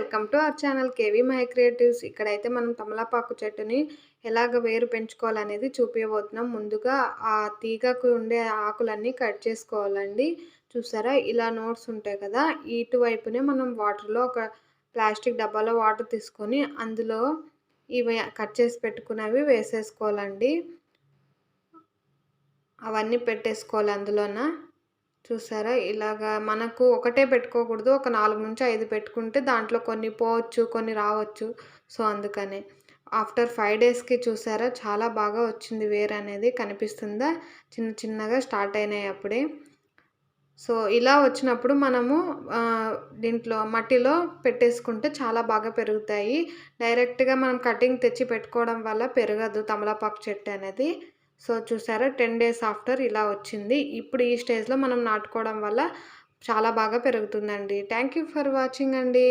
Welcome to our channel KV my creatives. ఇక్కడైతే మనం తమలపాకు చెట్టుని ఎలాగ వేరు పెంచుకోవాలనేది చూపించబోతున్నాం ముందుగా ఆ తీగకు ఉండే ఆకులన్నీ కట్ చేసుకోవాలండి. చూసారా? ఇలా నోట్స్ ఉంటాయి కదా? ఇటువైపునే మనం వాటర్లో ఒక ప్లాస్టిక్ డబ్బాలో వాటర్ తీసుకొని అందులో ఇవి కట్ చేసి పెట్టుకున్నవి వేసేసుకోవాలండి. అవన్నీ పెట్టేసుకోవాలి అందులోన. చూసారా? ఇలాగా మనకు ఒకటే పెట్టుకోకూడదు. ఒక నాలుగు నుంచి ఐదు పెట్టుకుంటే దాంట్లో కొన్ని పోవచ్చు కొన్ని రావచ్చు. సో అందుకనే. ఆఫ్టర్ ఫైవ్ డేస్కి చూసారా? చాలా బాగా వచ్చింది వేర్ అనేది. కనిపిస్తుందా? చిన్న చిన్నగా స్టార్ట్ అయినాయి అప్పుడే. సో ఇలా వచ్చినప్పుడు మనము దీంట్లో మట్టిలో పెట్టేసుకుంటే చాలా బాగా పెరుగుతాయి. డైరెక్ట్గా మనం కటింగ్ తెచ్చి పెట్టుకోవడం వల్ల పెరగదు తమలపాకు చెట్టు అనేది. సో చూసారా టెన్ డేస్ ఆఫ్టర్ ఇలా వచ్చింది. ఇప్పుడు ఈ స్టేజ్లో మనం నాటుకోవడం వల్ల చాలా బాగా పెరుగుతుందండి. థ్యాంక్ యూ ఫర్ వాచింగ్ అండి.